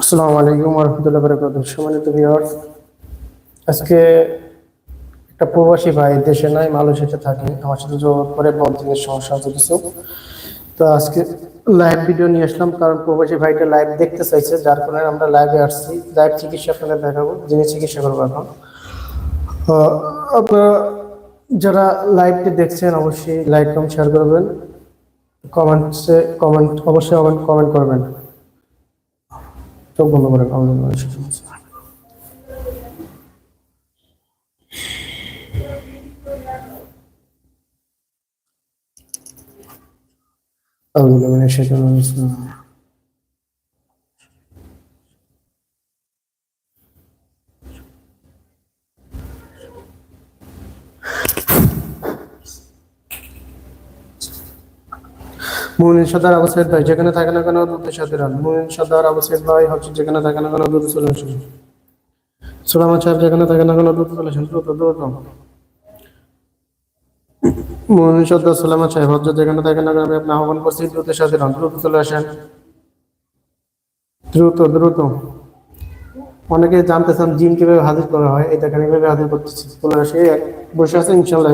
আসসালামু আলাইকুম রহমতুল্লাহ বরকাত সম্মানিত ভিউয়ার্স আজকে একটা প্রবাসী ভাই দেশে নাই, মালয়েশিয়াতে থাকে আমার সাথে যোগাযোগ করে বন্ধনের সমস্যা হচ্ছে কিছু। তো আজকে লাইভ ভিডিও নিয়ে আসলাম, কারণ প্রবাসী ভাইটা লাইভ দেখতে চাইছে, যার কারণে আমরা লাইভে আসছি। লাইভ চিকিৎসা আপনাদের দেখাবো, যিনি চিকিৎসা করব এখন। আপনারা যারা লাইভটি দেখছেন অবশ্যই লাইক কম শেয়ার করবেন কমেন্টসে কমেন্ট অবশ্যই কমেন্ট করবেন চোখ বন্ধ করে কমেন্ট أعوذ بالله من الشيطان الرجيم মুমিন সদার আবু সাইদ ভাই, যেখানে থাকে না কেন দ্রুত সাথে রান। মুমিন সদার আবু সাইদ ভাই হচ্ছে যেখানে থাকে না কেন দ্রুত চলে আসুন সুলামান সাহেব যেখানে থাকে না কেন দ্রুত চলে আসুন দ্রুত দ্রুত। মুমিন সদার সুলামান সাহেব হচ্ছে যেখানে থাকে না কেন আমি আপনি আহ্বান করছি দ্রুত সাথে রান, দ্রুত চলে আসেন। দ্রুত দ্রুত। অনেকে জানতে চান জিম কীভাবে হাজির করা হয়, এই দেখেন এইভাবে হাজির করতেছি। চলে আসে, বসে আছে, ইনশাল্লাহ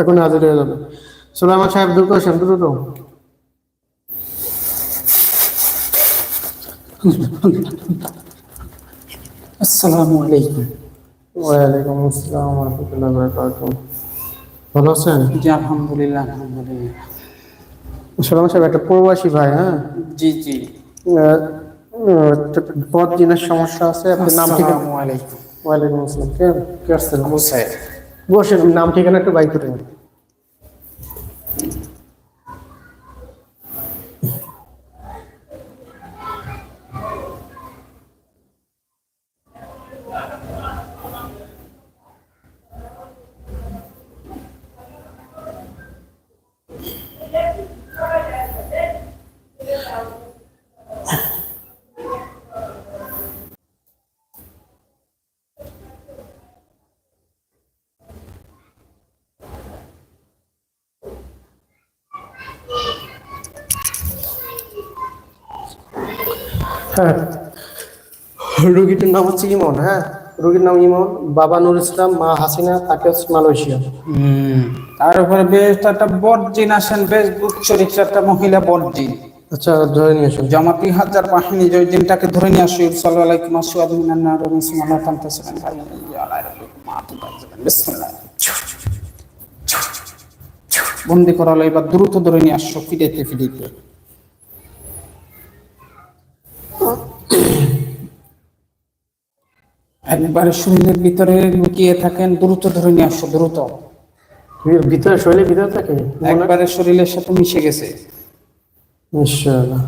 এখন হাজির হয়ে যাবে। সুলামান সাহেব দ্রুত আসেন, দ্রুত। আসসালামু আলাইকুম। ওয়ালাইকুম আসসালাম রহমতুল্লাহ বারকাতুহ। ভালো আছেন? জি আলহামদুলিল্লাহ আলহামদুলিল্লাহ। সালাম সাহেব একটা প্রবাসী ভাই হ্যাঁ? জি জি। আহ, দিনের সমস্যা আছে? আপনার নাম ঠিকানা আলাইকুম। ওয়ালাইকুম আসসালাম। কে কে বসেন নাম ঠিকানা একটু বাইক করে হ্যাঁ রোগীটির নাম হচ্ছে ইমন হ্যাঁ রোগীর নাম ইমন বাবা নুর ইসলাম মা হাসিনা তাকে হচ্ছে মালয়েশিয়া তার উপরে বেশ একটা বর্জিন আসেন বেশ উচ্চরিত্র একটা মহিলা বর্জিন আচ্ছা ধরে নিয়ে আসুন জামাতি হাজার বাহিনী যে দিনটাকে ধরে নিয়ে আসো সাল্লাল্লাহু আলাইহি ওয়াসাল্লাম মিনান্না রবিসুম আল্লাহ তান্তাসিলেন বিসমিল্লাহ বন্দি করা হলো এবার দ্রুত ধরে নিয়ে আসছো ফিরেতে ফিরিতে একবারে শরীরের ভিতরে লুকিয়ে থাকেন দ্রুত ধরে নিয়ে আসো দ্রুত। ভিতরে শরীরের ভিতরে থাকে? একবারে শরীরের সাথে মিশে গেছে। ইনশাআল্লাহ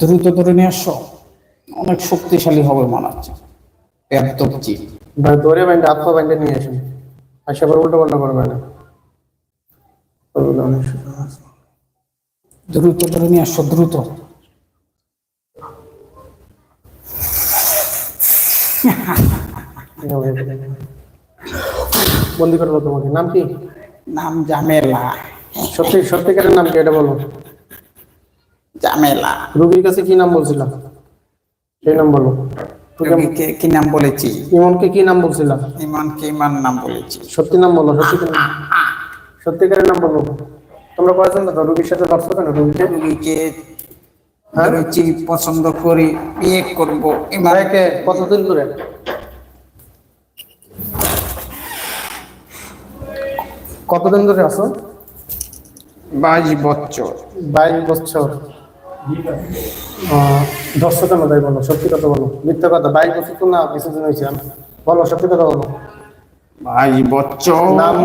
দ্রুত ধরে নিয়ে আসো। অনেক শক্তিশালী হবে মনে হচ্ছে। একদম জি ভাই ধরে বাইন্ডে হাত পা বাইন্ডে নিয়ে আসুন। আসে আবার উল্টো পাল্টা করবে না। দ্রুত ধরে নিয়ে আসো দ্রুত। বন্দি করব তোমাকে। নাম কি? নাম জামেলা। সত্যি সত্যিকারের নাম কি? এটা বলো। জামেলা। রুগীর কাছে কি নাম বলছিলাম? সেই নাম বলো। রোগীকে কি নাম বলেছি? ইমনকে কি নাম বলছিলাম? ইমানকে ইমান নাম বলেছি। সত্যি নাম বলো নাম। সত্যিকারের নাম বলো। তোমরা কয়েকজন তো রুগীর সাথে দর্শক কেন? রুগীকে রোগীকে হ্যাঁ? ধরেছি পছন্দ করি বিয়ে করব। ভাইকে কতদিন ধরে? কতদিন ধরে আছো? বাইশ বছর। বাইশ বছর। দর্শক কেন তাই বলো? সত্যি কথা বলো। মিথ্যা কথা। বাইশ বছর তো না কিছুদিন হয়েছে। বলো সত্যি কথা বলো। বাইশ বছর। নাম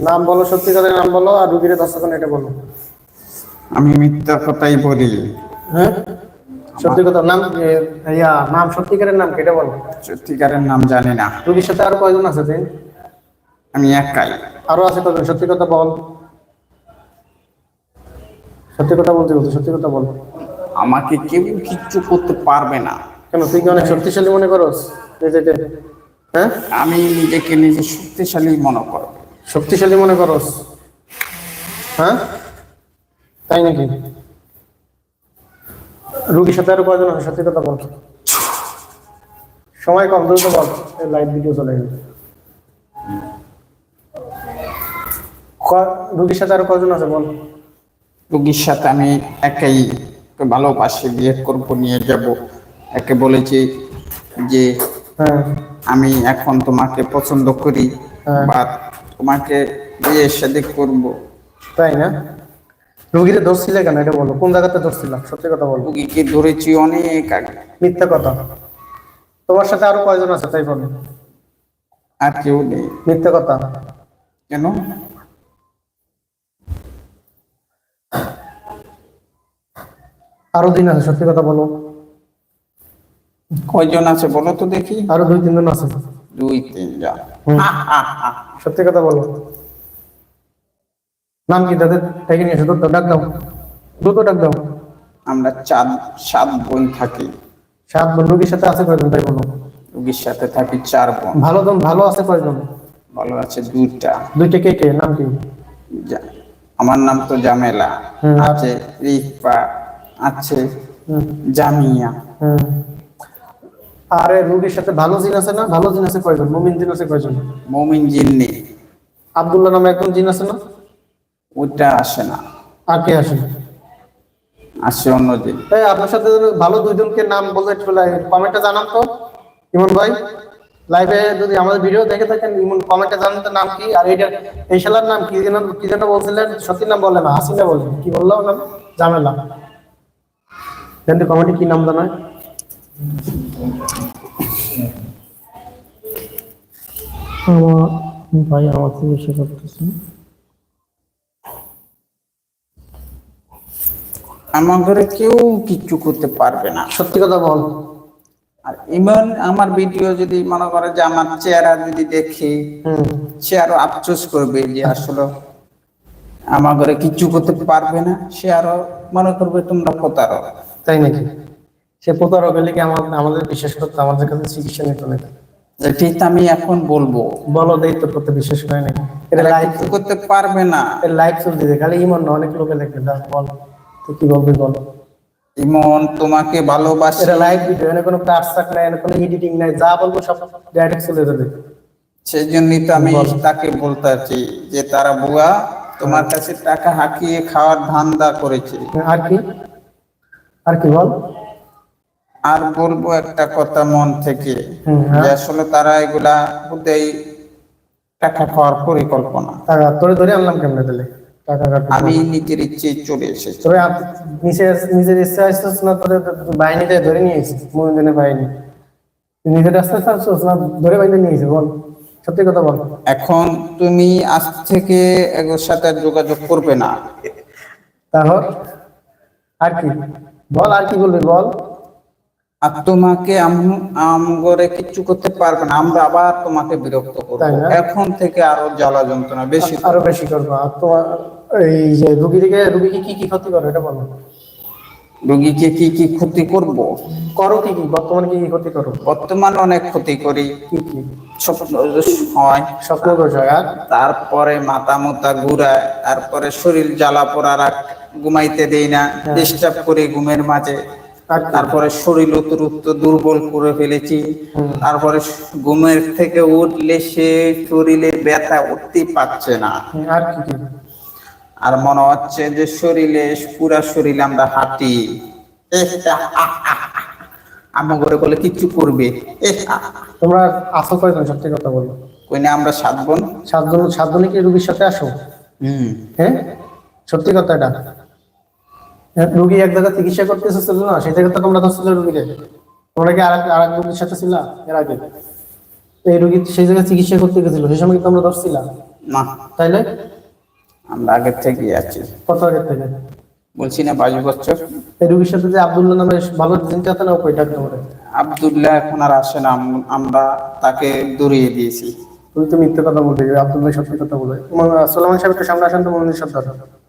নাম বলো সত্যি কথা নাম বলো আর রুগীর দর্শক এটা বলো। আমি মিথ্যা কথাই বলি। হ্যাঁ? সত্যি কথা নাম ইয়া নাম সত্যিকারের নাম কেটে বলো। সত্যিকারের নাম জানি না। রুগীর সাথে আরও কয়জন আছে তুই আমি একাই। আরও আছে কজন সত্যি কথা বল। সত্যি কথা বলতে বলতে সত্যি কথা বল। আমাকে কেউ কিচ্ছু করতে পারবে না। কেন তুই কি অনেক শক্তিশালী মনে করস? নিজেকে হ্যাঁ? আমি নিজেকে নিজে শক্তিশালী মনে করো। শক্তিশালী মনে করস। হ্যাঁ? তাই নাকি? রুগীর সাথে আরও কয়জন আছে সত্যি কথা বল। সময় কম দ্রুত বল লাইভ ভিডিও চলে গেল। রুগীর সাথে আরও কয়জন আছে বল। রোগীর সাথে আমি একাই ভালোবাসি বিয়ে করব নিয়ে যাব। একে বলেছি যে হ্যাঁ। আমি এখন তোমাকে পছন্দ করি হ্যাঁ। বা তোমাকে বিয়ে সাথে করব। তাই না? রুগীরে ধরছিলে কেন? এটা বলো। কোন জায়গাতে ধরছিলাম সত্যি কথা বলো। রোগীকে ধরেছি অনেক আগে। মিথ্যা কথা। তোমার সাথে আরও কয়জন আছে তাই বলো। আর কেউ নেই। মিথ্যা কথা। কেন? আরও দিন আছে সত্যি কথা বলো। কয়জন আছে বলো তো দেখি। আরও দুই তিনজন আছে। দুই তিনজন। সত্যি কথা বলো নাম কি তাদের? ডেকে নিয়ে এসো দ্রুত ডাক দাও। দ্রুত ডাক দাও। আমরা চার সাত বোন থাকি। সাত বোন রুগীর সাথে আছে কয়জন? তাই বলো। রোগীর সাথে থাকি চার বোন। ভালো জন ভালো আছে কয়জন? ভালো আছে দুইটা। দুইটা কে কে? নাম কি? আমার নাম তো জামেলা। আছে রিফা আছে জামিয়া। আরে রুগীর সাথে ভালো জিন আছে না? ভালো জিন আছে কয়জন? মুমিন জিন আছে কয়জন? মমিন জিন্নি আব্দুল্লাহ নামে একজন জিন আছে না? ওইটা আসে না। আর কে আসে? আসে অন্য দিন এই আপনার সাথে ভালো দুইজনকে নাম বলতে একটু কমেন্টে জানান তো। ইমন ভাই লাইভে যদি আমাদের ভিডিও দেখে থাকেন ইমন কমেন্টে জানান তো নাম কি আর এইটা এই শালার নাম কি যেন কি যেন বলছিলেন? সত্যি নাম বলে না হাসিনা বলেন কি বললাম নাম জামেলা। জানতে কমেন্টে কি নাম জানায়? আমার ভাই আমার চিকিৎসা করতেছে আমার ঘরে কেউ কিচ্ছু করতে পারবে না। সত্যি কথা বল। আর ইমন আমার ভিডিও যদি মনে করে যে আমার চেহারা যদি দেখে সে আরও আফসোস করবে যে আসলে আমার ঘরে কিচ্ছু করতে পারবে না। সে আরও মনে করবে তোমরা প্রতারক। তাই নাকি? সে প্রতারক হলে কি আমাদের বিশ্বাস করতে? আমাদের কাছে চিকিৎসা নিত না তো আমি এখন বলব। বলো দায়িত্ব করতে বিশ্বাস করে নাকি এটা লাইভ করতে পারবে না। লাইভ চলতে খালি ইমন না অনেক লোকে লেখে দা বল। তুই কি বলবি বল। ইমন তোমাকে ভালোবাসে। এটা লাইভ ভিডিও এনে কোনো কাজ থাক নাই এনে কোনো এডিটিং নাই যা বলব সব ডাইরেক্ট চলে যাবে। সেই জন্যই তো আমি তাকে বলতে আছি যে তারা বুয়া তোমার কাছে টাকা হাঁকিয়ে খাওয়ার ধান্দা করেছে। আর কি? আর কি বল। আর বলব একটা কথা মন থেকে হ্যাঁ। যে আসলে তারা এগুলা বোধহয় টাকা খাওয়ার পরিকল্পনা। টাকা তোরে ধরে আনলাম কেমনে কাটবে আমি নিজের ইচ্ছে চলে এসেছি। নিচে নিজের ইচ্ছা আসছিস না তোরে বাহিনীতে ধরে নিয়ে এসেছিস বাহিনী। নিজের চাচ্ছিস না ধরে বাহিনী নিয়ে এসেছিস বল। সত্যি কথা বল। এখন তুমি আজ থেকে এগুলোর সাথে যোগাযোগ করবে না। তাহলে আর কি? বল আর কি বলবি বল। আর তোমাকে আম- আমগরে কিচ্ছু করতে পারবে না। আমরা আবার তোমাকে বিরক্ত করব। এখন থেকে আরও জ্বালা যন্ত্রণা বেশি আরও বেশি করব। আর তোমার এই যে রুগীকে রুগীকে কি কি ক্ষতি করো এটা বলো। রোগীকে কি কি ক্ষতি করব? করো কি কি? বর্তমানে কি কি ক্ষতি করো? বর্তমান অনেক ক্ষতি করি। কি কি? স্বপ্ন হয়। স্বপ্ন আর? তারপরে মাথা মোতা ঘুরায়। তারপরে শরীর জ্বালা পোড়া রাখ ঘুমাইতে দেই না। ডিস্টার্ব করে ঘুমের মাঝে? তারপরে শরীর অতিরিক্ত দুর্বল করে ফেলেছি। তারপরে ঘুমের থেকে উঠলে সে শরীরে ব্যথা উঠতে পারছে না। আর মনে হচ্ছে যে শরীরে পুরা শরীরে আমরা হাঁটি। আমার ঘরে বলে কিচ্ছু করবে? তোমরা আসো কয়জন? সত্যি কথা বলো। কই না আমরা সাত বোন। সাতজন সাতজনে কি রুগীর সাথে আসো? হম। হ্যাঁ? সত্যি কথা এটা। রুগী এক জায়গায় চিকিৎসা করতে এসেছিল না সেই জায়গাতে তোমরা ধরছিলে রুগীকে। তোমরা কি আরেক আরেক রুগীর সাথে ছিলা এর আগে? এই রুগী সেই জায়গায় চিকিৎসা করতে গেছিল সেই সময় কি তোমরা ধরছিলা না। তাইলে? আমরা আগের থেকেই আছি। কত আগের থেকে? বলছি না বাইশ বছর। এই রুগীর সাথে যে আব্দুল্লাহ নামে ভালো আছে না ওই ডাক্তার আবদুল্লাহ এখন আর আসে না আমরা তাকে দূরিয়ে দিয়েছি। তুমি তো মিথ্যে কথা বলবে আব্দুল্লাহ সত্যি কথা বলে। সোলামান সাহেব একটু সামনে আসেন তো সব জি,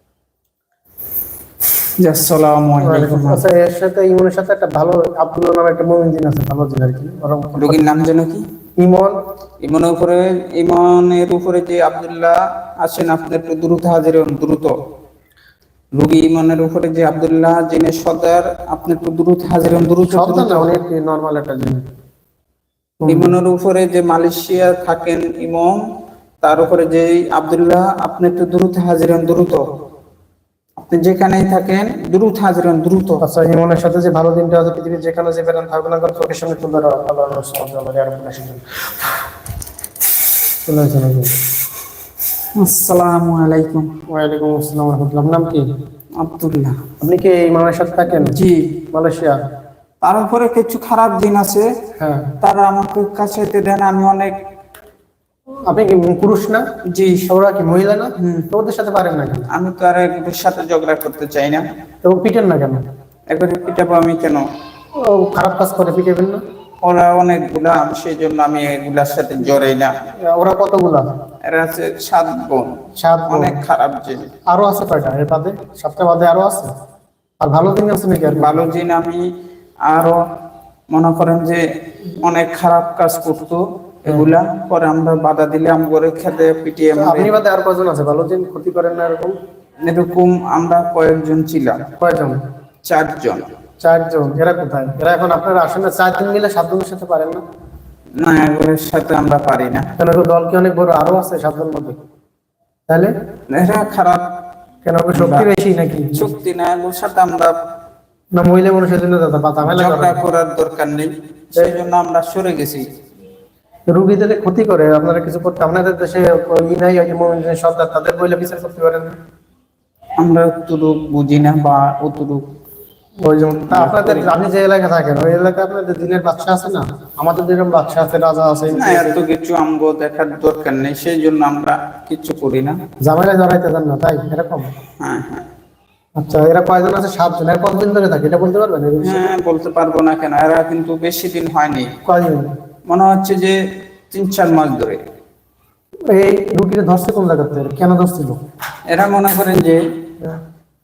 আসসালামু আলাইকুম। আচ্ছা এর সাথে ইমনের সাথে একটা ভালো আব্দুল্লাহ নামে একটা মুমিন দিন আছে ভালো দিন আর কি। রোগীর নাম যেন কি? ইমন। ইমনের উপরে ইমনের উপরে যে আব্দুল্লাহ আছেন আপনি দ্রুত হাজির হন দ্রুত। রোগী ইমনের উপরে যে আব্দুল্লাহ যিনি সর্দার আপনি দ্রুত হাজির হন দ্রুত সন্তান না অনেক নর্মাল একটা জিনিস ইমনের উপরে যে মালয়েশিয়া থাকেন ইমন তার উপরে যে আব্দুল্লাহ আপনি একটু দ্রুত হাজির হন দ্রুত। যেখানেই থাকেন দ্রুত হাজির হন দ্রুত। আচ্ছা ইমনের সাথে যে ভালো দিনটা আছে পৃথিবীর যেখানে যে বেড়ান থাকবে না কারণ চোখের সামনে তুলে ধরা। আল্লাহ আসসালামু আলাইকুম। ওয়ালাইকুম আসসালাম রহমতুল্লাহ। নাম কি? আব্দুল্লাহ। আপনি কি ইমামের সাথে থাকেন? জি। মালয়েশিয়া? তার উপরে কিছু খারাপ দিন আছে। হ্যাঁ। তারা আমাকে কাছে দেন আমি অনেক আপনি কি পুরুষ না? জি। ওরা কি মহিলা না? তো ওদের সাথে পারেন না কেন? আমি তো আর একদের সাথে ঝগড়া করতে চাই না। তো পিটেন না কেন? একবারে পিটাবো আমি কেন? ও খারাপ কাজ করে পিটেবেন না? ওরা অনেকগুলা সেই জন্য আমি এগুলার সাথে জড়াই না। ওরা কতগুলা? এরা আছে সাত বোন। সাত অনেক খারাপ জিনিস আরও আছে কয়টা এর বাদে? সপ্তাহ বাদে আরও আছে? আর ভালো দিন আছে নাকি আর ভালো দিন আমি আরও মনে করেন যে অনেক খারাপ কাজ করতো। এগুলা পরে আমরা বাধা দিলে আমি খেতে পিটিয়ে মারে। আপনি বাদে আর কয়জন আছে? ভালো দিন ক্ষতি করেন না এরকম? এরকম আমরা কয়েকজন ছিলাম। কয়জন? চারজন। চারজন। এরা কোথায়? এরা এখন আপনারা আসেন না চার দিন মিলে সাতজনের সাথে পারেন না? না এগুলোর সাথে আমরা পারি না। কেন তো দল কি অনেক বড়? আরও আছে সাতজন মধ্যে। তাহলে? এরা খারাপ। কেন শক্তি বেশি নাকি? শক্তি না এগুলোর সাথে আমরা না মহিলা মানুষের জন্য দাদা ঝগড়া করে করার দরকার নেই। সেই জন্য আমরা সরে গেছি। রুগীদের ক্ষতি করে আপনারা কিছু করতে আপনাদের দেশে ই নাই সর্দার তাদের বইলে বিচার করতে পারেন আমরা অতটুক বুঝি না বা অতটুক আপনাদের আপনি যে এলাকায় থাকেন ওই এলাকায় আপনাদের দিনের বাচ্চা আছে না? আমাদের যেরকম বাচ্চা আছে রাজা আছে এত কিছু আমগো দেখার দরকার নেই সেই জন্য আমরা কিছু করি না। ঝামেলায় জড়াইতে দেন না তাই? এরকম? হ্যাঁ হ্যাঁ। আচ্ছা এরা কয়জন আছে? সাতজন। এর কতদিন ধরে থাকে? এটা বলতে পারবেন? হ্যাঁ বলতে পারব না কেন এরা কিন্তু বেশি দিন হয়নি। কয়দিন মনে হচ্ছে যে তিন চার মাস ধরে। এই ধরছে কোন জায়গা থেকে? কেন ধরছিল এরা মনে করেন যে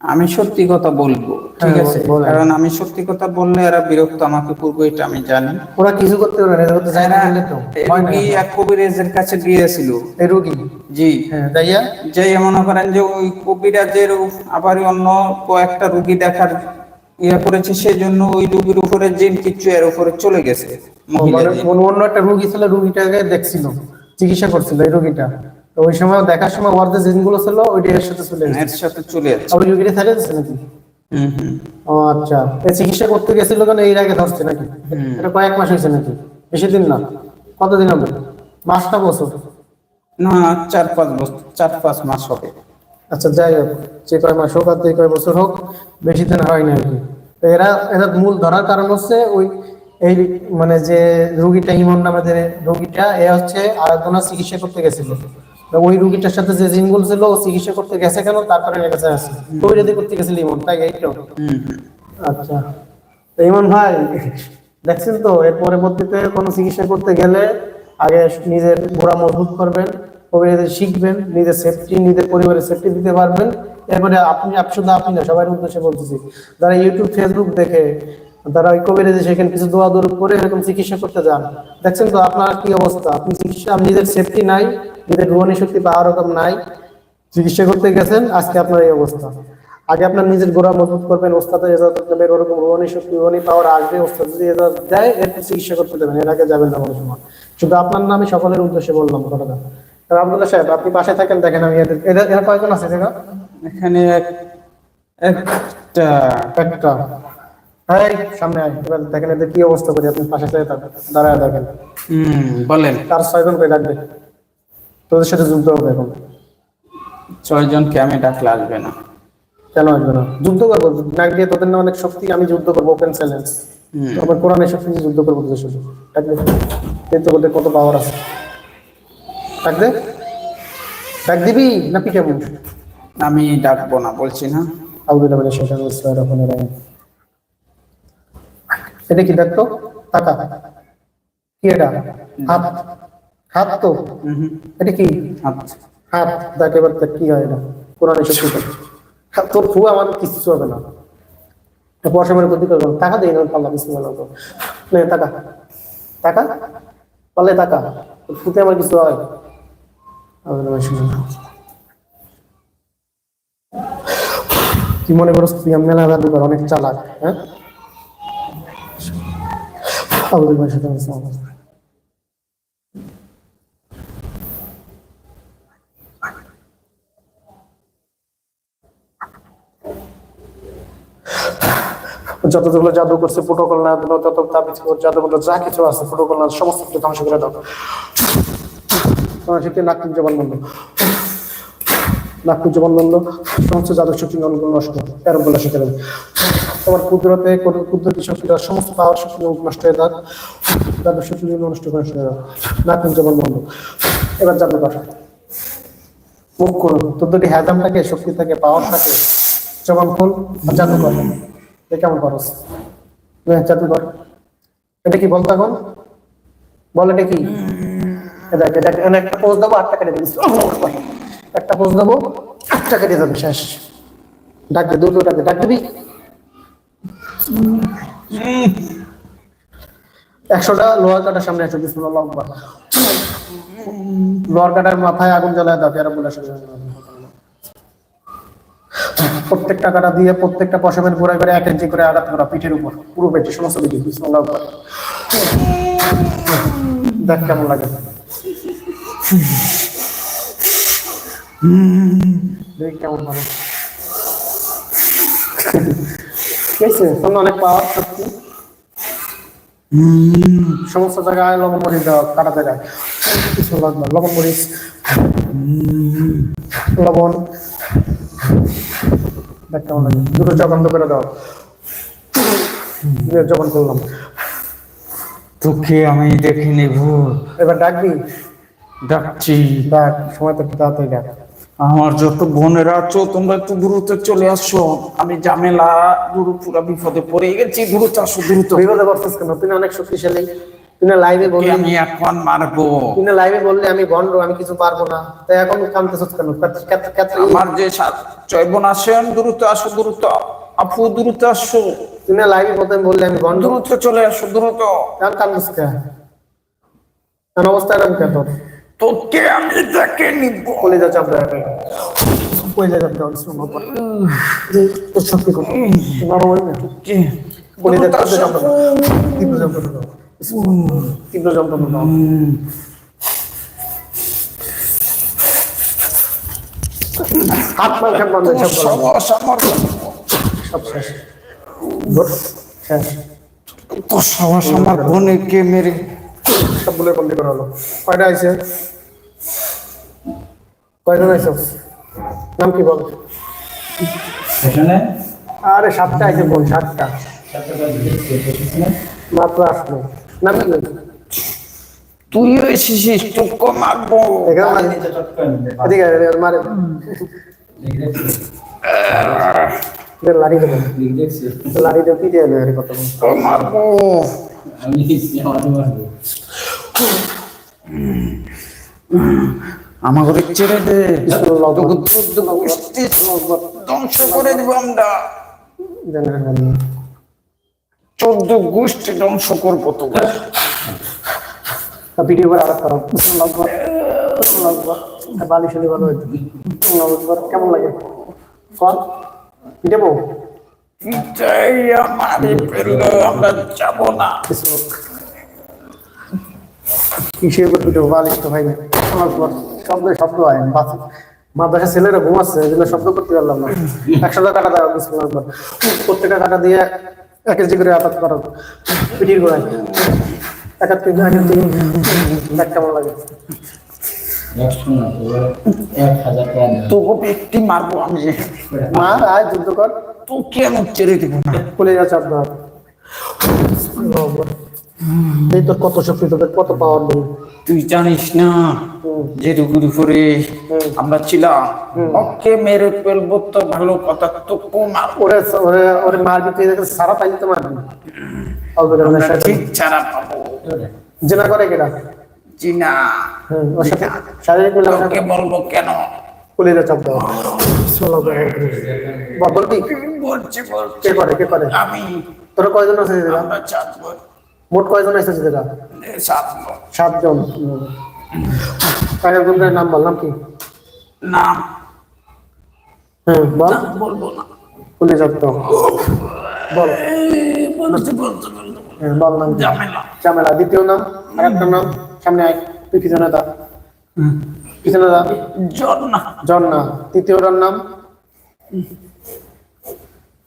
আমি সত্যি কথা বলব ঠিক হ্যাঁ, আছে? কারণ আমি সত্যি কথা বললে এরা বিরক্ত আমাকে পূর্ব এটা আমি জানি। ওরা কিছু করতে পারে না করতে চায় না তো হয় রুগী এক কবিরাজের কাছে গিয়েছিল। এই রুগী? জি। হ্যাঁ তাইয়া যে মনে করেন যে ওই কবিরাজের আবার অন্য কয়েকটা রুগী দেখার ইয়ে করেছে সেই জন্য ওই রুগীর উপরে জিন কিচ্ছু এর উপরে চলে গেছে। অন্য অন্য একটা রুগী ছিল রুগীটাকে দেখছিল চিকিৎসা করছিল এই রুগীটা। তো ওই সময় দেখার সময় ওর যে জিনগুলো ছিল ওইটা সাথে চলে এর সাথে চলে যাচ্ছে। ওই রুগীটা থাকে যাচ্ছে নাকি? হুম হুম। ও আচ্ছা। চিকিৎসা করতে গেছিল কেন? এর আগে ধরছে নাকি? এটা কয়েক মাস হয়েছে নাকি? বেশি দিন না। কতদিন হবে? বছর? না চার পাঁচ বছর চার পাঁচ মাস হবে। আচ্ছা যাই হোক যে কয় মাস হোক আর যে কয় বছর হোক বেশি দিন হয় না আর কি। এরা এরা মূল ধরার কারণ হচ্ছে ওই এই মানে যে রুগীটা ইমন নামে যে রুগীটা, এ হচ্ছে আরাধনা চিকিৎসা করতে গেছিল। ওই রুগীটার সাথে যে জিনগুল ছিল ও চিকিৎসা করতে গেছে কেন? তারপরে এর কাছে আসে রেদি করতে গেছিল ইমন তাই এই আচ্ছা। তো ইমন ভাই, দেখছেন তো, এর পরবর্তীতে কোনো চিকিৎসা করতে গেলে আগে নিজের গোড়া মজবুত করবেন কবিরাজের শিখবেন, নিজের সেফটি নিজের পরিবারের সেফটি দিতে পারবেন। এরপরে আপনি শুধু আপনি না সবার উদ্দেশ্যে বলতেছি, যারা ইউটিউব ফেসবুক দেখে তারা ওই কবিরাজে সেখানে কিছু দোয়া দৌড় করে এরকম চিকিৎসা করতে যান। দেখছেন তো আপনার কি অবস্থা? আপনি চিকিৎসা নিজের সেফটি নাই নিজের রোহনী শক্তি পাওয়ার রকম নাই চিকিৎসা করতে গেছেন আজকে আপনার এই অবস্থা। আগে আপনার নিজের গোড়া মজবুত করবেন ওস্তাদের এজাজত নেবেন ওরকম রোহনী শক্তি রোহনী পাওয়ার আসবে ওস্তাদ যদি এজাজত দেয় এরপর চিকিৎসা করতে দেবেন এর আগে যাবেন না কোনো সময়। শুধু আপনার নামে সকলের উদ্দেশ্যে বললাম কথাটা। আব্দুল্লাহ সাহেব আপনি বাসায় থাকেন দেখেন আমি এদের এদের এরা কয়জন আছে এখানে এক একটা। একটা। এই সামনে আয়। এবার দেখেন এদের কি অবস্থা করি আপনি পাশে থেকে থাকেন দাঁড়ায় দেখেন। হুম বলেন। তার ছয়জন করে ডাকবে তোদের সাথে যুদ্ধ হবে এখন। ছয় জনকে আমি ডাকলে আসবে না? কেন আসবে না? যুদ্ধ করব। নাক দিয়ে তোদের না অনেক শক্তি আমি যুদ্ধ করব ওপেন চ্যালেঞ্জ আমার কোরআনের শক্তি যুদ্ধ করব তোদের সাথে। ডাকবে এই তো ওদের কত পাওয়ার আছে। ডাকবে ডাক দিবি না পিঠে আমি ডাকবো না বলছি না। আউদুল্লাহ সেটা বলছিল এরকম এরকম এটা কি দেখতো টাকা। কি এটা? হাত। হাত তো? এটা কি? হাত। দেখ এবার কি হয় কোরআনের শক্তি তো। তোর ফু আমার কিচ্ছু হবে না। ক্ষতি করব টাকা না পাল্লা বিসমিল্লাহ টাকা। টাকা? পাল্লে টাকা। ফুতে আমার কিছু হয়। তুই মনে করস তুই? আমি মেলা দাবি কর অনেক চালাক হ্যাঁ? আল্লাহ আমার সাথে আমার সাথে। যত যেগুলো জাদু করছে প্রোটোকল না দিল তত তাবিজ করে জাদু করল যা কিছু আছে প্রোটোকল না সমস্ত কিছু ধ্বংস করে দাও। সেটি নাকুন জবান বন্ধ। নাকুন জবান বন্ধ। সমস্ত জাদু শক্তি অনুগুলো নষ্ট। এরম বলে দেবে তোমার কুদরতে কোনো কুদরতি শক্তিটা সমস্ত পাওয়ার শক্তি নষ্ট হয়ে যাক জাদু শক্তি নষ্ট করে নষ্ট হয়ে যাক নাকুন জবান বন্ধ। এবার জাদু কর মুখ করুন তোর যদি হ্যাজাম থাকে শক্তি থাকে পাওয়ার থাকে জবান খুল জাদু কর এ কেমন পারস নে, জাদু কর এটা কি বলতো এখন? বল এটা কি? এটা একটা পোজ দেবো আটটা কেটে দিবি। একটা পোজ দেবো আটটা কেটে যাবে শেষ। ডাক দে দুটো ডাক ডাক দিবি? একশোটা লোহার কাটার সামনে একশো আকবার। লোহার কাটার মাথায় আগুন জ্বালায় দাও যারা বলে প্রত্যেকটা কাটা দিয়ে প্রত্যেকটা পশমের ঘোরা করে এক ইঞ্চি করে আঘাত করা পিঠের উপর, পুরো পেটে সমস্ত দিকে বিসমুল্লাহ। দেখ কেমন লাগে। দেখ কেমন ভালো ঠিক আছে তোমরা অনেক পাওয়ার সত্যি সমস্ত জায়গায় লবণ মরিচ দেওয়া কাটা জায়গায় কিছু লাগবে লবণ মরিচ লবণ দেখ কেমন লাগে দুটো চা বন্ধ করে দাও চা করলাম তোকে আমি দেখে নিব। এবার ডাকবি? ডাকছি। ডাক সময় তো তাড়াতাড়ি ডাক আমার যত বোনেরা আছো তোমরা একটু দ্রুত চলে আসো। আমি জামেলা গুরু পুরা বিপদে পড়ে গেছি দ্রুত আসো দ্রুত। বিপদে করছিস কেন? না অনেক শক্তিশালী। না লাইভে বললি আমি এখন মারবো। না লাইভে বললি আমি ভণ্ড আমি কিছু পারব না। তাই এখন কামতেছিস কেন? আমার যে ছয় বোন আসেন দ্রুত আসো দ্রুত। আপু দ্রুত আসো। না লাইভে প্রথমে বললি আমি ভণ্ড দ্রুত চলে আসো দ্রুত। কেন কামতেছিস কে কেন অবস্থা এরকম কে তোকে আমি দেখে নিব। কলেজা চাপ দেয় কলেজা চাপ দেওয়া সম্ভব না। তোর শক্তি কত বাবা বলি না কে? কলেজা চাপ। দেওয়া তীব্র যন্ত্রণা দাও তীব্র যন্ত্রণা হাত মার বন্ধ সব গলা। সাহস আমার সব শেষ। শেষ তোর সাহস আমার বোনকে মেরে সব বলে বন্দি করা হলো। কয়টা আইছে? কয়জন আইছো? নাম কি বল? এখানে? আরে সাতটা আইছে বল সাতটা। মাত্র আসলো। নাম কি? তুই এসেছিস নিতে এদিকে আয়, এদিকে মারে। লাড়ি দেবো। লাড়ি দেবো পিটে এলো আরে কত আমি আমার আমাকে ছেড়ে দে। ধ্বংস করে দিব আমরা। চোদ্দ গোষ্ঠী ধ্বংস করব তোকে। ভিডিও করে আলাপ করো। বালি শুনি ভালো কেমন লাগে? আমারে যাব না। কিসের উপর পিটাবো বালি তো ভাই আকবার। শব্দ শব্দ বাস- মাদ্রাসা ছেলেরা ঘুমাচ্ছে এই জন্য শব্দ করতে পারলাম না। একশো টাকা কাটা দেওয়া প্রত্যেকটা কাটা দিয়ে এক কেজি করে আঘাত করো। পিটির গোড়ায়। থেকে এক হাত থেকে দেখ কেমন লাগে। তোকে ব্যক্তি মারবো আমি মা আয় যুদ্ধ কর। তোকে আমি ছেড়ে দিব না। খুলে যা চাপ দাও। এই তোর কত শক্তি তোদের কত পাওয়ার নেই? তুই জানিস না যে রুগুরি করে আমরা ছিলাম ওকে মেরে ফেলব তো ভালো কথা তোকে মারবো। ওরে ওরে মারবি তুই সারা পাইলে তো মারবি। ঠিক ছাড়া পাবো। জেনা করে ওর সাথে শারীরিক তোকে বলব কেন? কলিজা চাপ দাও। বলবি বলছি বলছি। কে করে কে করে? আমি। তোরা কয়জন আছে আমরা চাঁদবো মোট কয়জন যেটা চাঁদবো সাতজন। কয়েকজনের নাম বললাম কি? নাম। হ্যাঁ বল। বলব না। পুলিশ তো বল। বল নাম। ঝামেলা দ্বিতীয় নাম আর একটা নাম সামনে আয়। তুই পিছনে দা পিছনে দা জ্বর না তৃতীয়টার নাম।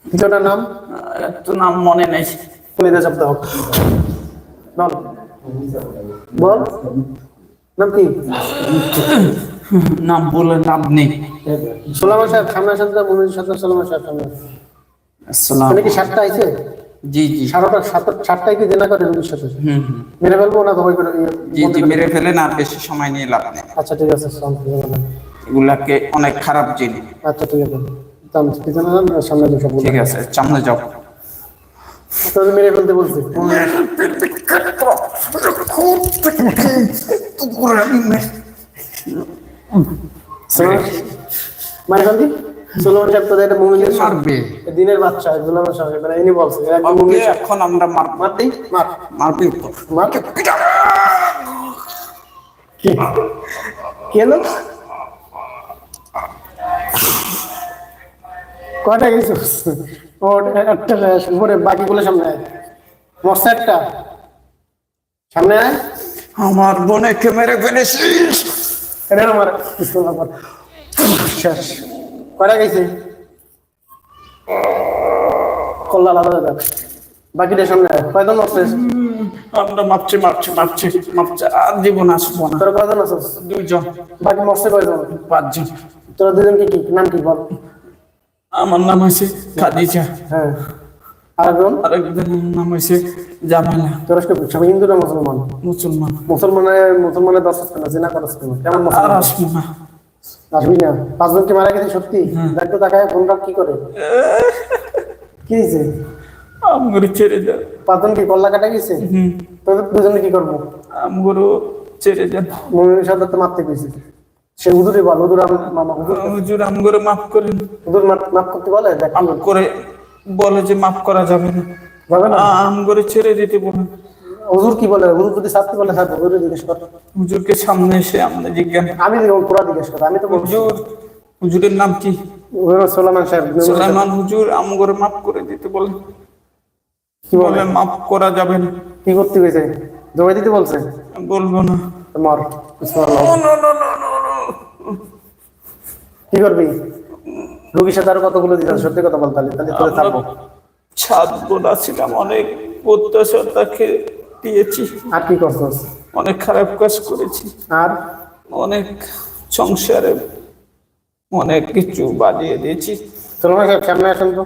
তৃতীয়টার নাম? নাম মনে নেই। হোক বল বল। নাম কি? নাম বলে লাভ নেই সোলামান সাহেব সামনে আসেন তো সোলামান সাহেব সামনে। আসসালাম কি সাতটা আইছে জি জি। সাত- সাতটায় কি জেনা করে রুগীর সাথে মেরে ফেলব না করে জি জি মেরে ফেলে না বেশি সময় নিয়ে লাভ নেই। আচ্ছা ঠিক আছে। এগুলাকে অনেক খারাপ জিনিস। আচ্ছা ঠিক আছে। সামনে দুশো ঠিক আছে সামনে যাও। তোদের মেরে ফেলতে বলছি। মানে ফেলতি সোলামান সাহেব তোদের একটা মুমিনের মারবে? দিনের বাচ্চা সোলামান সাহেব মানে ইনি বলছে। এখন আমরা মার মার দিই মার। মারবে তো মার। কে? কে লোক কয়টা একটা শেষ, উপরে বাকিগুলো সামনে আয়। মস্ত একটা। সামনে আয়। আমার বোনকে মেরে ফেলেছিস? এটা আমার শেষ। কয়টা গেছে? কল্লা আলাদা দেখ বাকিটা সামনে কয়জন আমরা মারছি মারছি মারছি মারছি আর জীবন আসব না। তোরা কয়জন দুইজন। বাকি মস্ত কয়জন? পাঁচজন। তোরা দুজন কি কি? নাম কি বল? আমার নাম হয়েছে খাদিজা। হ্যাঁ। আরেকজন? আরেকজনের নাম হয়েছে জামেলা তোরা কি হিন্দু না মুসলমান? মুসলমান। মুসলমানের মুসলমানের দশ কেন জিনা করস কেন কেমন মুসলমান? আসব না। আসবি না। পাঁচজনকে মারা গেছে সত্যি? তাকায় ফোনটা কি করে? কি হয়েছে আমগুলো ছেড়ে দেন পাঁচজন কি কল্লা কাটা গেছে? তোদের দুজনে কি করব? আমগুলো ছেড়ে সাথে তো মারতে গেছে। সে হুদুরে বল আম- মামা হুদুর হুজুর আমগুলো মাফ করেন মাপ- মাপ করতে বলে? দেখ মাফ করে বলে যে মাফ করা যাবে না। যাবে না? আমগুলো ছেড়ে দিতে বলেন। হুজুর কি বলে? হুজুর যদি শাস্তি বলে থাকবে হুজুরে জিজ্ঞেস কর। হুজুরকে সামনে এসে আমরা জিজ্ঞাসা আমি পুরা জিজ্ঞেস কর আমি তো হুজুর হুজুরের নাম কি? হুজুর সোলামান সাহেব সুলাইমান হুজুর আমগুলো মাফ করে দিতে বলেন কি বলে? বলে মাফ করা যাবে না। কি করতে গেছে জমা দিতে বলছে? বলব না। মর. কি করবি? রোগীর সাথে আরও কতগুলো দিতে হবে? সত্যি কথা বল তাহলে তাহলে থাকব ছিলাম অনেক অত্যাচার তাকে দিয়েছি। আর কি করছস? অনেক খারাপ কাজ করেছি। আর? অনেক সংসারে অনেক কিছু বাজিয়ে দিয়েছি। সাহেব সামনে আসেন তো।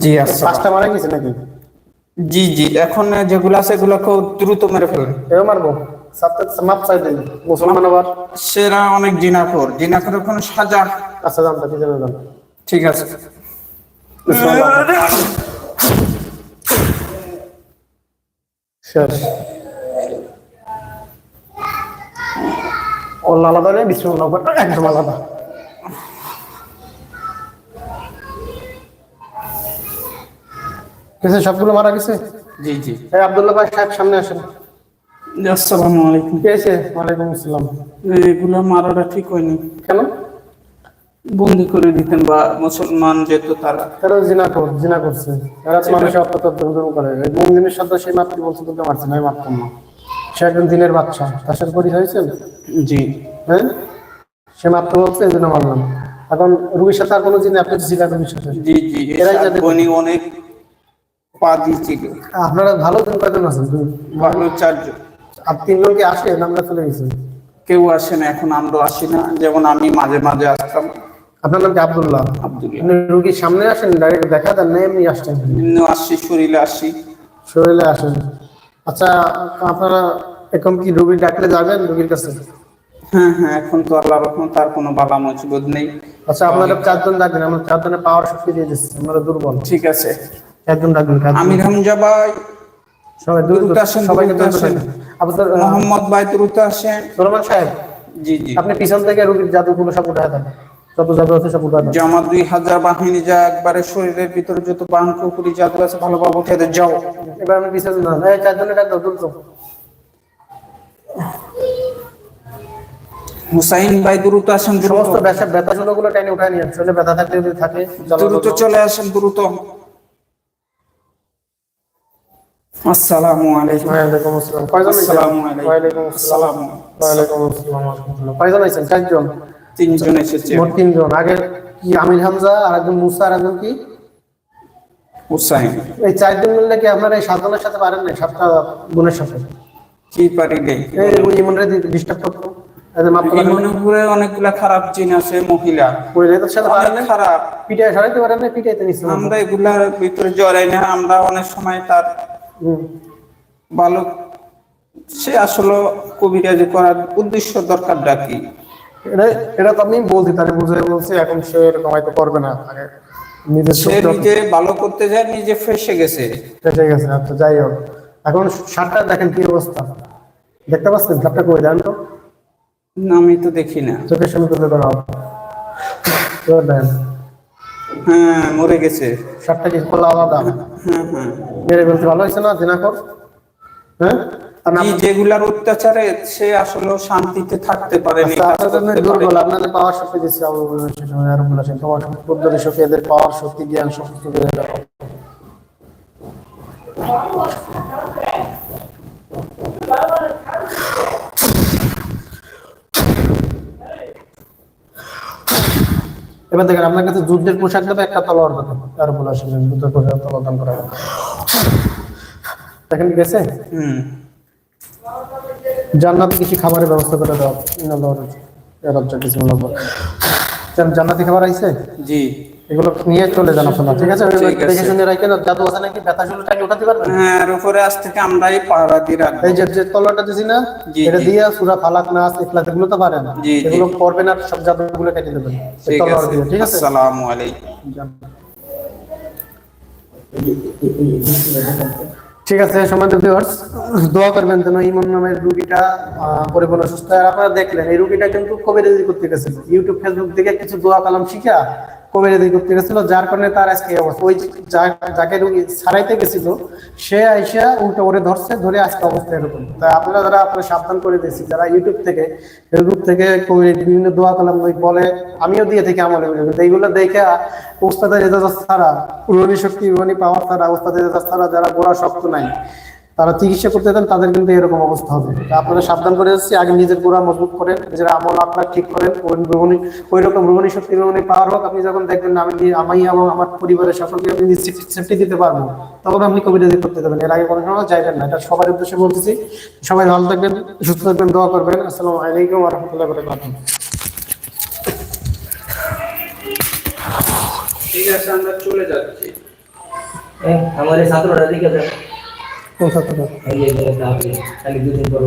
জি আচ্ছা পাঁচটা মারা গেছে নাকি? জি জি এখন যেগুলো আছে খুব দ্রুত মেরে ফেলুন এও মারবো? মাপ চাই দিন। মুসলমান আবার সেরা অনেক কোনো সাজা আচ্ছা জানতা কি জানো জান ঠিক আছে। শেষ। ও আলাদা নেই বিষ্ণু একদম আলাদা। গেছে সবগুলো মারা গেছে? জি জি। আব্দুল্লাহ ভাই সাহেব সামনে আসেন। আসসালামু আলাইকুম। ওয়ালাইকুম আসসালাম। এগুলো মারাটা ঠিক হয়নি। কেন? বন্দি করে দিতেন বা মুসলমান যেহেতু তারা। তারা জিনা কর জিনা করছে। এরা তো মানুষের অত্যাচার দুর্নীতি করে। এই মন্দিরের সাথে সেই মাতৃ বলছে তোকে মারছে না মারতাম না। সে একজন দিনের বাচ্চা। তার সাথে পরি হয়েছে? জি। হ্যাঁ? সে মাত্র বলছে এই জন্য মারলাম। এখন রুগীর সাথে আর কোনো জিনিস আপনি জিনা রুগীর সাথে। জি জি এরাই যাদের- অনেক পা দিয়েছিল আপনারা ভালো দিন কয়জন আছেন। ভালো চারজন। আর তিনজন কি আসে নামটা চলে গেছে? কেউ আসে না এখন আমরা আসি না। যেমন আমি মাঝে মাঝে আসতাম। আপনার নাম কি আব্দুল্লাহ? আব্দুল্লাহ। রুগীর সামনে আসেন ডাইরেক্ট দেখা দেন না এমনি আসছেন? এমনি শরীরে আসি। শরীরে আসেন। আচ্ছা আপনারা এখন কি রুগী ডাকলে যাবেন রুগীর কাছে? হ্যাঁ হ্যাঁ এখন তো আল্লাহ রহমত তার কোনো বালা মজবুত নেই। আচ্ছা আপনারা চারজন ডাকবেন আমরা চারজনের পাওয়ার শক্তি দিয়ে দিচ্ছি আমরা দুর্বল। ঠিক আছে। একজন ডাকবেন। আমির হামজা ভাই সবাই দ্রুত দ্রুত আসেন, সবাইকে দ্রুত দ্রুত আসেন। ডাকেন। মোহাম্মদ ভাই দ্রুত আসেন। সোলমান সাহেব জি জি। আপনি পিছন থেকে রুগীর জাদুগুলো সব উঠায় দেন। যত জাদু আছে সব উঠায় দেন। যে দুই হাজার বাহিনী যা একবারে শরীরের ভিতরে যত বাহন কুকুরি জাদু আছে ভালোভাবে উঠে যাও। এবার আমি পিছনে না এই চারজনে ডাক দাও দ্রুত। হুসাইন ভাই দ্রুত আসেন সমস্ত ব্যথা ব্যথা গুলো টেনে উঠায় নিয়ে শরীরে ব্যথা থাকলে থাকে দ্রুত চলে আসেন দ্রুত। আসসালামু আলাইকুম। ওয়ালাইকুম আসসালাম। কয়জন আসসালামু আলাইকুম। আসসালাম। ওয়ালাইকুম আসসালাম কয়জন আইছেন চারজন। তিনজন এসেছে। মোট তিনজন। আগে কি আমির হামজা আর একজন মুসা আর একজন কি? হুসাইন। এই চারজন মিললে কি আপনারা এই সাতজনের সাথে পারেন না সাতটা বোনের সাথে? কি পারি নেই? এই ইমনরে ডিস্টার্ব করতো। এদের মাপ এই করে অনেকগুলা খারাপ জিন আছে মহিলা। সাথে পারেন না খারাপ। পিটায় সরাইতে পারেন না পিটাইতে আমরা এগুলার ভিতরে জড়াই না। আমরা অনেক সময় তার ভালো সে আসলে কবিরাজি করার উদ্দেশ্য দরকার ডাকি এটা এটা তো আমি বলছি তাহলে বুঝে বলছি এখন সে এরকম হয়তো করবে না আগে নিজের সে নিজে ভালো করতে যায় নিজে ফেসে গেছে। ফেসে গেছে আচ্ছা যাই হোক। এখন শার্টটা দেখেন কি অবস্থা। দেখতে পাচ্ছেন শার্টটা করে দেন তো? না, আমি তো দেখি না। চোখের সামনে তুলে ধরা। দেখেন। হ্যাঁ মরে গেছে। শার্টটা কি খোলা আলাদা? হ্যাঁ হ্যাঁ। মেরে বলতে ভালো হয়েছে না দিনাকর? হ্যাঁ? যেগুলার অত্যাচারে সে আসলে শান্তিতে থাকতে পারেনি আচ্ছা, আপনাদের দুর্বল আপনাদের পাওয়ার শক্তি দিচ্ছে আবু তোমার পদ্ধতি শক্তি এদের পাওয়ার শক্তি জ্ঞান সমস্ত এবার দেখেন আপনার কাছে যুদ্ধের পোশাক দেবে একটা তলোয়ার দেবে। তার উপর আসলে যুদ্ধের পোশাক তলোয়ার দান করা দেখেন গেছে? জান্নাতে কিছু খাবারের ব্যবস্থা করে দাও। ইনাল্লাহ রাজ্জাক কিছু জান্নাতি খাবার আইছে? জি। এগুলো নিয়ে চলে যান আপনারা ঠিক আছে? দেখে শুনে রাখেন জাদু আছে নাকি? ব্যথা টাইম উঠাতে পারবেন? হ্যাঁ এর উপরে আজ থেকে আমরাই পাহারা দিয়ে রাখব। এই যে যে তলোয়ারটা দিছি না এটা দিয়ে সুরা ফালাক নাস ইখলাস এগুলো তো পারেন। এগুলো করবেন আর সব জাদুগুলো কেটে দেবেন। ঠিক আছে। ঠিক আছে? আসসালামু আলাইকুম। ঠিক আছে সমাজ ভিউয়ার্স দোয়া করবেন যেন ইমন নামের রুগীটা আহ, পরিপূর্ণ সুস্থ আর আপনারা দেখলেন এই রুগীটা কিন্তু কবিরাজি করতে গেছিল ইউটিউব ফেসবুক থেকে কিছু দোয়া কালাম শিখা কবিরাজি করতে গেছিল, যার কারণে তার আজকে অবস্থা। ওই যাকে রুগী ছাড়াইতে গেছিল, সে আইসা উল্টো ওরে ধরছে, ধরে আজকে অবস্থা এরকম। তাই আপনারা যারা আপনারা সাবধান করে দিয়েছি, যারা ইউটিউব থেকে ফেসবুক থেকে কবি- বিভিন্ন দোয়া কালাম বলে, আমিও দিয়ে থাকি আমলে এইগুলো দেখে উস্তাদের রেজাজ ছাড়া রুহানি শক্তি রুহানি পাওয়ার ছাড়া উস্তাদের রেজাজ ছাড়া যারা গোড়া শক্ত নাই তারা চিকিৎসা করতে দেন তাদের কিন্তু এরকম অবস্থা হবে। আপনারা সাবধান করে যাচ্ছি আগে নিজের পুরা মজবুত করে নিজের আমল আপনার ঠিক করেন ভ্রমণী ওই রকম ভ্রমণী শক্তি ভ্রমণী পাওয়ার হোক আপনি যখন দেখবেন আমি আমি এবং আমার পরিবারের সকলকে আপনি সেফটি দিতে পারব তখন আপনি কবিরাজি করতে দেবেন এর আগে কোনো সময় যাইবেন না এটা সবার উদ্দেশ্যে বলতেছি। সবাই ভালো থাকবেন সুস্থ থাকবেন দোয়া করবেন। আসসালামু আলাইকুম রহমতুল্লাহ বরকাতুহ। ঠিক আছে আমরা চলে যাচ্ছি। আমাদের ছাত্ররা দিকে যাচ্ছে পৌঁছাতে হবে দুদিন পর